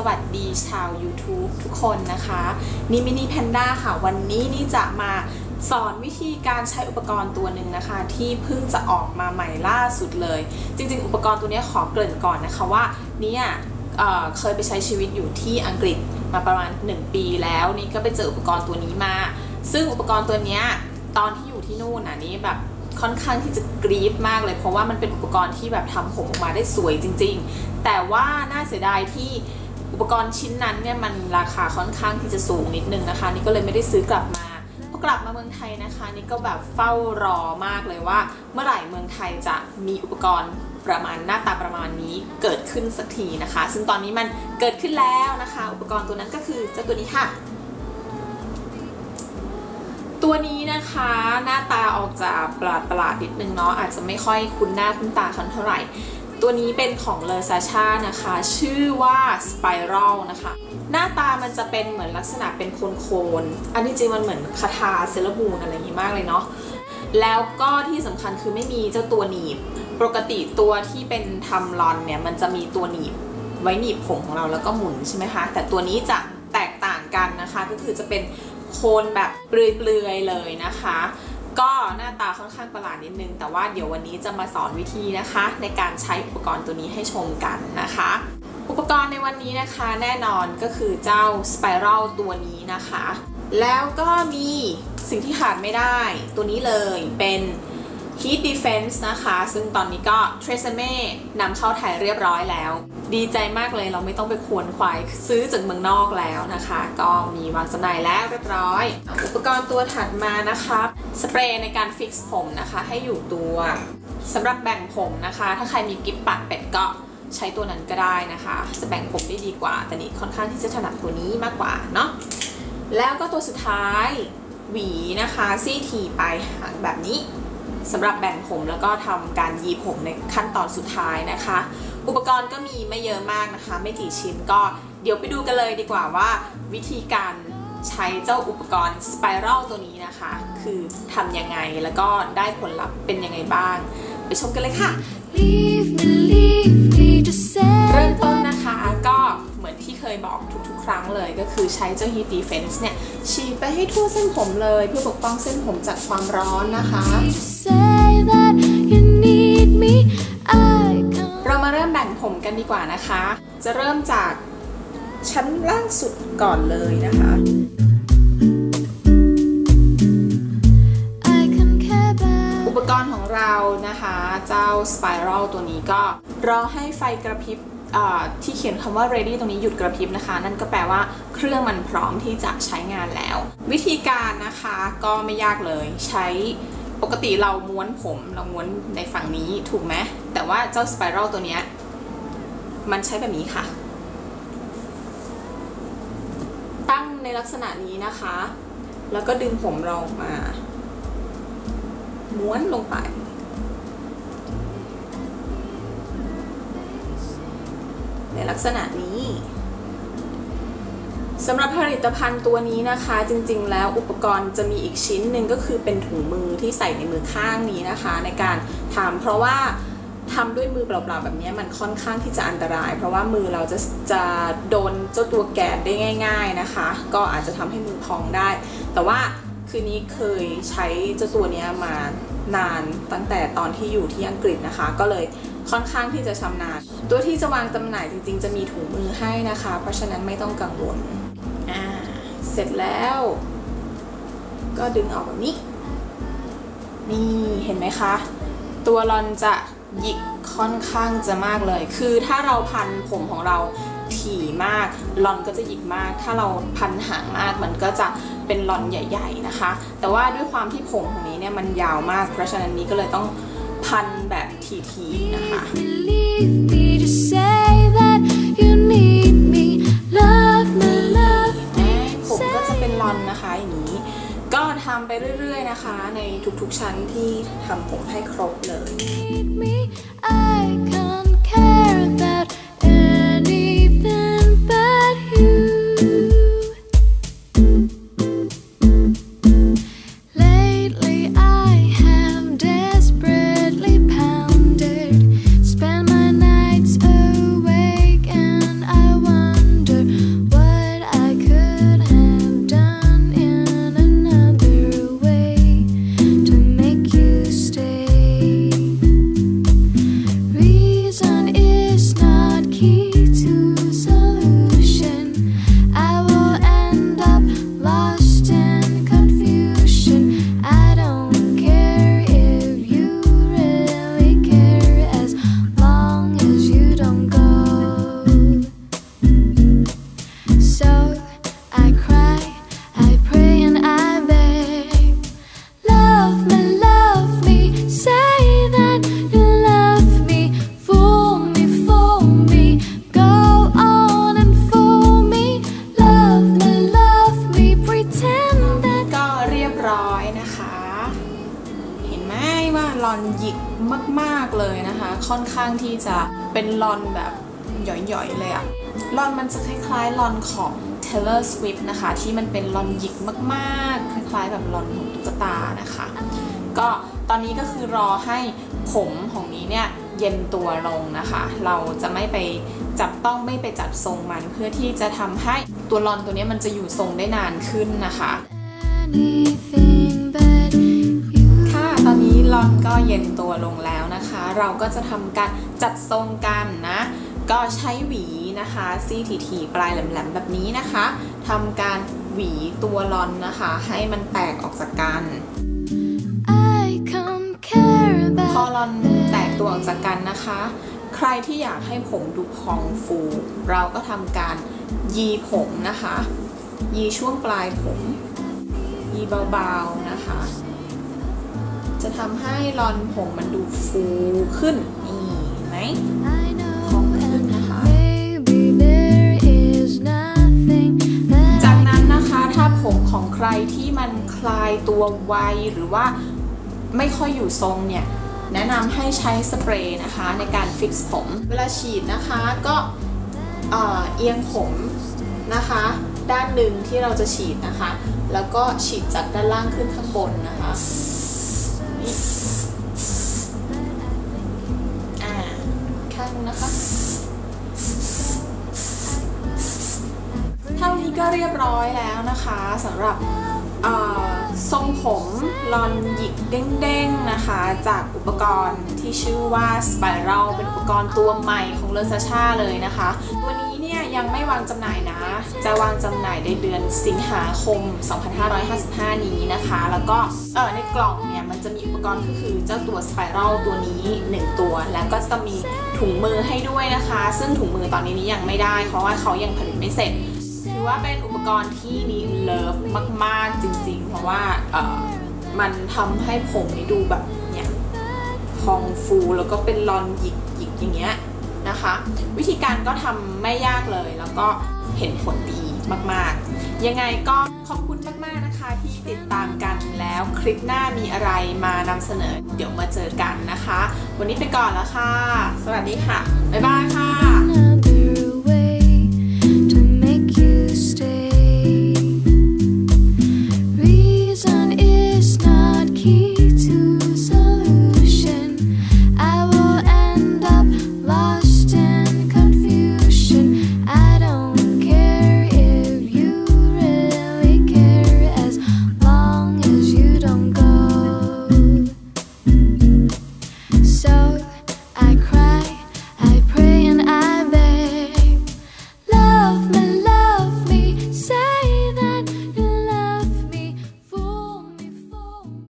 สวัสดีชาว YouTube ทุกคนนะคะนี่มินิแพนด้าค่ะ วันนี้นี่จะมาสอนวิธีการใช้อุปกรณ์ตัวหนึ่งนะคะ ที่เพิ่งจะออกมาใหม่ล่าสุดเลย จริง ๆ อุปกรณ์ตัวนี้ขอเกริ่นก่อนนะคะว่าเนี่ยเเคยไปใช้ชีวิตอยู่ที่อังกฤษมาประมาณ 1 ปีแล้วนี่ก็ไปเจออุปกรณ์ตัวนี้มา ซึ่งอุปกรณ์ตัวนี้ตอนที่อยู่ที่นู่นน่ะนี่แบบค่อนข้างที่จะกรี๊ดมากเลย เพราะว่ามันเป็นอุปกรณ์ที่แบบทำผมออกมาได้สวยจริง ๆ แต่ว่าน่าเสียดายที่ อุปกรณ์ชิ้นนั้นเนี่ยมันราคาค่อนข้างที่จะสูงนิดนึงนะคะ นี่ก็เลยไม่ได้ซื้อกลับมาพอกลับมาเมืองไทยนะคะ นี่ก็แบบเฝ้ารอมากเลยว่า เมื่อไหร่เมืองไทยจะมีอุปกรณ์ประมาณหน้าตาประมาณนี้เกิดขึ้นสักทีนะคะ ซึ่งตอนนี้มันเกิดขึ้นแล้วนะคะ อุปกรณ์ตัวนั้นก็คือเจ้าตัวนี้ค่ะ ตัวนี้นะคะหน้าตาออกจากประหลาดประหลาดๆนิดนึงเนาะอาจจะไม่ค่อยคุ้นหน้าคุ้นตาคันเท่าไหร่ ตัวนี้เป็นของเลอซาชานะคะ ชื่อว่า Spiral นะคะ หน้าตามันจะเป็นเหมือนลักษณะเป็นโคนๆอันที่จริงมันเหมือนคาถาเซเลบูนอะไรอย่างนี้มากเลยเนาะแล้วก็ที่สำคัญคือไม่มีเจ้าตัวหนีบ ปกติตัวที่เป็นทำลอนเนี่ยมันจะมีตัวหนีบไว้หนีบผมของเราแล้วก็หมุนใช่ไหมคะ แต่ตัวนี้จะแตกต่างกันนะคะ ก็คือจะเป็นโคนแบบเปลือยๆเลยนะคะ ก็หน้าตาค่อนข้างประหลาดนิดนึง แต่ว่าเดี๋ยววันนี้จะมาสอนวิธีนะคะ ในการใช้อุปกรณ์ตัวนี้ให้ชมกันนะคะ อุปกรณ์ในวันนี้นะคะแน่นอนก็คือเจ้าสไปรัลตัวนี้นะคะ แล้วก็มีสิ่งที่ขาดไม่ได้ตัวนี้เลยเป็น Heat Defense นะคะ ซึ่งตอนนี้ก็ t r e s e m e นำเข้าไทยเรียบร้อยแล้ว ดีใจมากเลยเราไม่ต้องไปควนควายซื้อจากเมืองนอกแล้วนะคะ ก็มีวางจำหน่ายแล้วเรียบร้อย อุปกรณ์ตัวถัดมานะคะสเปรย์ในการฟิกซ์ผมนะคะ ให้อยู่ตัวสำหรับแบ่งผมนะคะ ถ้าใครมีกิฟปัดเป็ดก็ใช้ตัวนั้นก็ได้นะคะ จะแบ่งผมได้ดีกว่า แต่นี่ค่อนข้างที่จะถนัดตัวนี้มากกว่าเนาะแล้วก็ตัวสุดท้ายหวีนะคะซี่ทีปลายหางแบบนี้ สำหรับแบ่งผมแล้วก็ทำการยีผมในขั้นตอนสุดท้ายนะคะ อุปกรณ์ก็มีไม่เยอะมากนะคะ ไม่กี่ชิ้นก็เดี๋ยวไปดูกันเลยดีกว่าว่าวิธีการใช้เจ้าอุปกรณ์สไปรัลตัวนี้นะคะ คือทำยังไงแล้วก็ได้ผลลัพธ์เป็นยังไงบ้าง ไปชมกันเลยค่ะ Leave me, leave me to say เริ่มต้นนะคะก็เหมือนที่เค ยบอกทุกๆ ครั้งเลยก็คือใช้เจ้า Heat Defense เนี่ยฉีดไปให้ทั่วเส้นผมเลย เพื่อปกป้องเส้นผมจากความร้อนนะคะ to say that you need me. I come เรามาเริ่มแบ่งผมกันดีกว่านะคะ จะเริ่มจากชั้นล่างสุดก่อนเลยนะคะ I can care about อุปกรณ์ของเรานะคะ เจ้า Spiral ตัวนี้ก็รอให้ไฟกระพริบอ่า ที่เขียนคำว่า ready ตรงนี้หยุดกระพริบนะคะ นั่นก็แปลว่าเครื่องมันพร้อมที่จะใช้งานแล้ว วิธีการนะคะก็ไม่ยากเลยใช้ปกติเราม้วนผมเราม้วนในฝั่งนี้ถูกไหมแต่ว่าเจ้า Spiral ตัวเนี้ยมันใช้แบบนี้ค่ะ ตั้งในลักษณะนี้นะคะ แล้วก็ดึงผมเราออกมา ม้วนลงไป ในลักษณะนี้สำหรับผลิตภัณฑ์ตัวนี้นะคะ จริงๆ แล้วอุปกรณ์จะมีอีกชิ้นหนึ่งก็คือเป็นถุงมือที่ใส่ในมือข้างนี้นะคะ ในการทำเพราะว่าทำด้วยมือเปล่าๆ แบบนี้มันค่อนข้างที่จะอันตราย เพราะว่ามือเราจะจะโดนเจ้าตัวแกนได้ง่าย ๆนะคะ ก็อาจจะทำให้มือพองได้ แต่ว่าคืนนี้เคยใช้เจ้าตัวนี้มา นานตั้งแต่ตอนที่อยู่ที่อังกฤษนะคะ ก็เลยค่อนข้างที่จะชำนาญ ตัวที่จะวางจำหน่ายจริง ๆ จะมีถุงมือให้นะคะ เพราะฉะนั้นไม่ต้องกังวลอ่าเสร็จแล้ว ก็ดึงออกแบบนี้ นี่เห็นไหมคะ ตัวรอนจะหยิกค่อนข้างจะมากเลย คือถ้าเราพันผมของเรา ถี่มากรอนก็จะหยิกมาก ถ้าเราพันหางมากมันก็จะเป็นรอนใหญ่ๆนะคะ แต่ว่าด้วยความที่ผมของนี้เนี่ยมันยาวมาก เพราะฉะนั้นนี้ก็เลยต้องพันแบบทีๆนะคะ Leave me to say that you need me. Love me, love ผมก็จะเป็นรอนนะคะอย่างนี้ก็ทำไปเรื่อยๆนะคะ ในทุกๆชั้นที่ทำผมให้ครบเลย ที่จะเป็นลอนแบบหย่อยๆเลยอะลอนมันจะคล้ายๆลอนของ Taylor Swift นะคะ ที่มันเป็นลอนหยิกมากๆ คล้ายๆ แบบลอนของตุ๊กตานะคะ ก็ตอนนี้ก็คือรอให้ผมของนี้เนี่ยเย็นตัวลงนะคะ เราจะไม่ไปจับต้องไม่ไปจัดทรงมัน เพื่อที่จะทำให้ตัวลอนตัวนี้มันจะอยู่ทรงได้นานขึ้นนะคะ anything but you. ค่ะตอนนี้ลอนก็เย็นตัวลงแล้วนะคะ เราก็จะทำการจัดทรงกันนะ ก็ใช้หวีนะคะซี่ถี่ๆปลายแหลมๆแบบนี้นะคะทำการหวีตัวลอนนะคะ ให้มันแตกออกจากกัน I come care พอ about ลอนแตกตัวออกจากกันนะคะ ใครที่อยากให้ผมดูพองฟู เราก็ทำการยีผมนะคะ ยีช่วงปลายผม ยีเบาๆนะคะ จะทำให้ลอนผมมันดูฟูขึ้นนี่เห็นไหม I know Không and thích hả? maybe there is nothing จาก that นั้นนะคะถ้าผมของใครที่มันคลายตัวไวหรือว่าไม่ค่อยอยู่ทรงเนี่ย แนะนำให้ใช้สเปรย์นะคะในการฟิกซ์ผม เวลาฉีดนะคะก็เอ่อเอียงผมนะคะ ด้านหนึ่งที่เราจะฉีดนะคะ แล้วก็ฉีดจากด้านล่างขึ้นข้างบนนะคะนี่ อ่า ข้างนะคะ เท่านี้ก็เรียบร้อยแล้วนะคะสำหรับทรงผมลอนหยิกเด้งๆนะคะ จากอุปกรณ์ที่ชื่อว่า Spiral เป็นอุปกรณ์ตัวใหม่ของเลอซาชาเลยนะคะ ตัวนี้เนี่ยยังไม่วางจำหน่ายนะ จะวางจำหน่ายในเดือนสิงหาคม 2555 นี้นะคะ แล้วก็ ในกล่องเนี่ยมันจะมีอุปกรณ์ก็คือเจ้าตัว Spiral ตัวนี้ 1 ตัว แล้วก็จะมีถุงมือให้ด้วยนะคะ ซึ่งถุงมือตอนนี้นี้ยังไม่ได้ เพราะว่าเขายังผลิตไม่เสร็จถือว่าเป็นอุปกรณ์ที่นีเลิฟมากๆจริงๆ เพราะว่าเอ่อมันทำให้ผมนี่ดูแบบเนี่ยพองฟูแล้วก็เป็นรอนหยิกหยิกอย่างเงี้ย นะคะ วิธีการก็ทำไม่ยากเลย แล้วก็เห็นผลดีมากๆ ยังไงก็ขอบคุณมาก ๆ นะคะ ที่ติดตามกันแล้วคลิปหน้ามีอะไรมานำเสนอ เดี๋ยวมาเจอกันนะคะ วันนี้ไปก่อนแล้วค่ะ สวัสดีค่ะ บ๊ายบายค่ะ